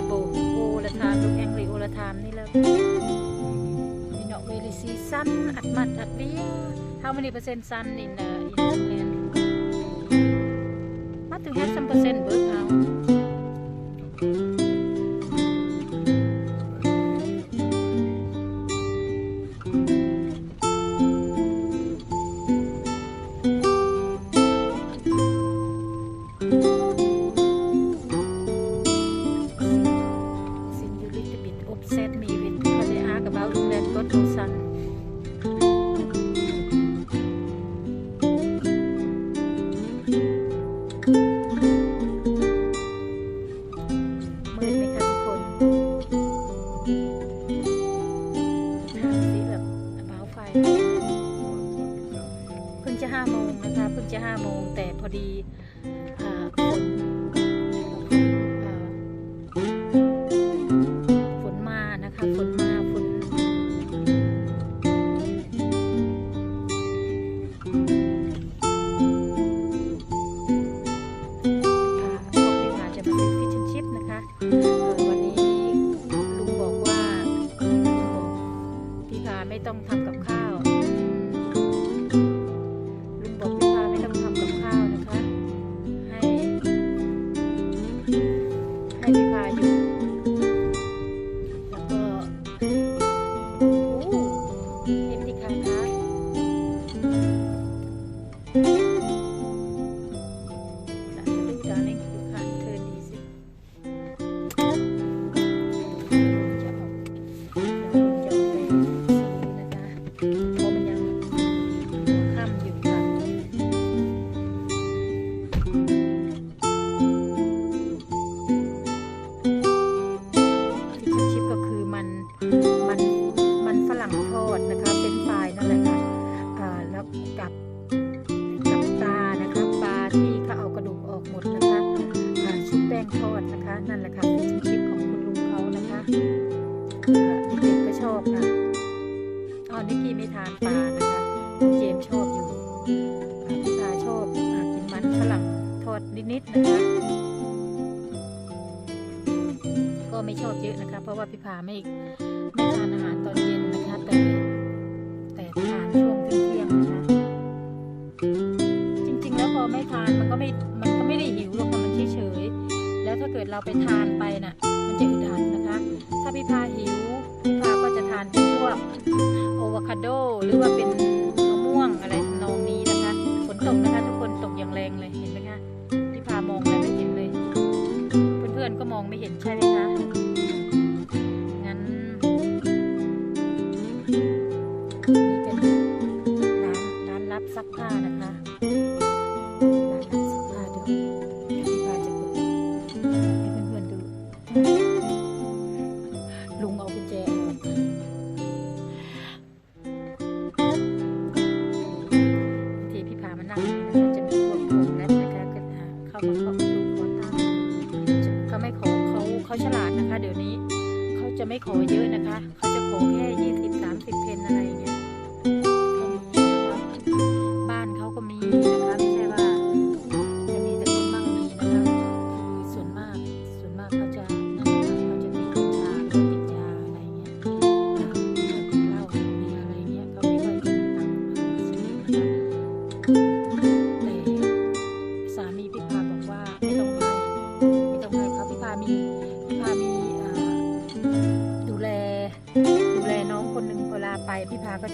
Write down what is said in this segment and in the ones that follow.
vegetable all the time look angry all the time นี่เลย you know very see sun อัดมัดอัดเบี้ how many percent sun in uh, in England มาถึง have some percent เบิ จะห้าโมงนะคะเพิ่งจะห้าโมงแต่พอดี ป้งทอดนะคะ นั่นแหละค่ะฟิชชิปของคุณลุงเขานะคะเด็กก็ชอบค่ะอ๋อนิกกี้ไม่ทานปลานะคะ เจมชอบอยู่พี่พาชอบอากินมันฝรั่งทอดนิดๆนะคะ ก็ไม่ชอบเยอะนะคะ เพราะว่าพี่พาไม่ไม่ทานอาหารตอนเย็นนะคะแต่แต่ เราไปทานไปน่ะ มันจะอึดอัดนะคะ ถ้าพี่พาหิวพี่พาก็จะทานพวกโอวาคาโด หรือว่าเป็นมะม่วงอะไรนองนี้นะคะฝนตกนะคะ ทุกคนตกอย่างแรงเลยเห็นไหมคะพี่พามองอะไรไม่เห็นเลย เพื่อนๆก็มองไม่เห็นใช่ไหมคะ ขาจะไม่ขอเยอะนะคะ เขาจะขอแค่ยี่สิบสามสิบเพนอะไรอย่างเงี้ย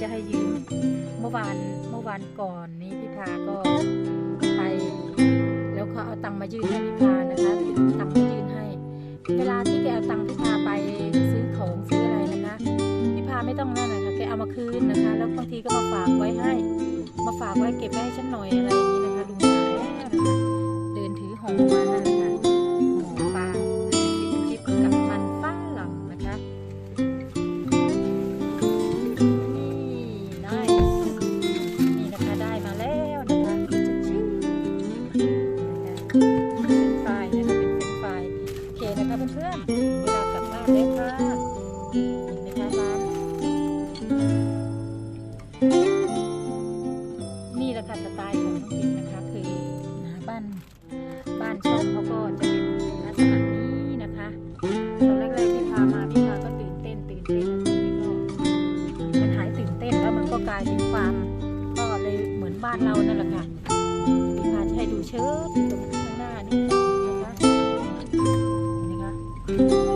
จะให้ยืมเมื่อวานเมื่อวานก่อนนี้พี่พาก็ไป แล้วเขาเอาตังค์มายื่นให้พี่พานะคะตังค์มายื่นให้ เวลาที่แกเอาตังค์พี่พาไปซื้อของซื้ออะไรนะคะพี่พาไม่ต้องนั่นนะคะแกเอามาคืนนะคะ แล้วบางทีก็มาฝากไว้ให้ มาฝากไว้เก็บไว้ให้ฉันหน่อยอะไรอย่างนี้นะคะลุงมาแล้วนะคะเดินถือห่อมานั่นานบ้านช่องเขาก็จะเป็นลักษณะนี้นะคะตอนแรกๆที่พามาพี่พาก็ตื่นเต้นตื่นเต้นนี่ก็มันหายตื่นเต้นแล้วมันก็กลายเป็นความก็เลยเหมือนบ้านเรานั่นแหละค่ะพี่พาจะให้ดูเชิดตรงข้างหน้านี่นะคะนะคะ